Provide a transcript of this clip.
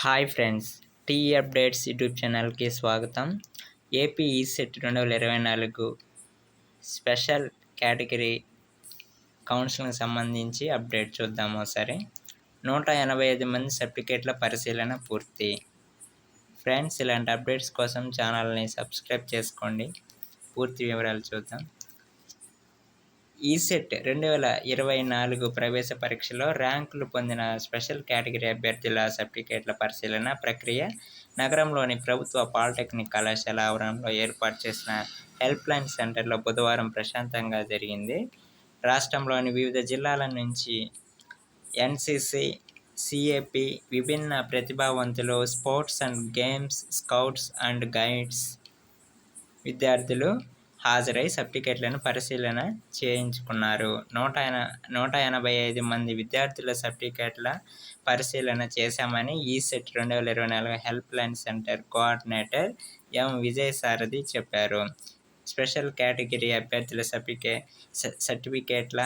Hi friends T updates YouTube ఛానల్కి స్వాగతం. AP ECET రెండు వేల ఇరవై నాలుగు స్పెషల్ కేటగిరీ కౌన్సిలింగ్ సంబంధించి అప్డేట్ చూద్దాము ఒకసారి. నూట ఎనభై ఐదు మంది సర్టిఫికేట్ల పరిశీలన పూర్తి. ఫ్రెండ్స్ ఇలాంటి అప్డేట్స్ కోసం ఛానల్ని సబ్స్క్రైబ్ చేసుకోండి. పూర్తి వివరాలు చూద్దాం. ఈసెట్ రెండు వేల ఇరవై నాలుగు ప్రవేశ పరీక్షలో ర్యాంకులు పొందిన స్పెషల్ కేటగిరీ అభ్యర్థుల సర్టిఫికేట్ల పరిశీలన ప్రక్రియ నగరంలోని ప్రభుత్వ పాలిటెక్నిక్ కళాశాల ఆవరణలో ఏర్పాటు చేసిన హెల్ప్ లైన్ సెంటర్లో బుధవారం ప్రశాంతంగా జరిగింది. రాష్ట్రంలోని వివిధ జిల్లాల నుంచి ఎన్సిసి సిఏపి విభిన్న ప్రతిభావంతులు sports and games scouts and guides విద్యార్థులు హాజరై సర్టిఫికేట్లను పరిశీలన చేయించుకున్నారు. నూట ఎన నూట ఎనభై ఐదు మంది విద్యార్థుల సర్టిఫికేట్ల పరిశీలన చేశామని ఈ సెట్ రెండు వేల ఇరవై నాలుగు help line centre coordinator M Vijayasarathi చెప్పారు. స్పెషల్ కేటగిరీ అభ్యర్థుల సర్టిఫికే సర్టిఫికేట్ల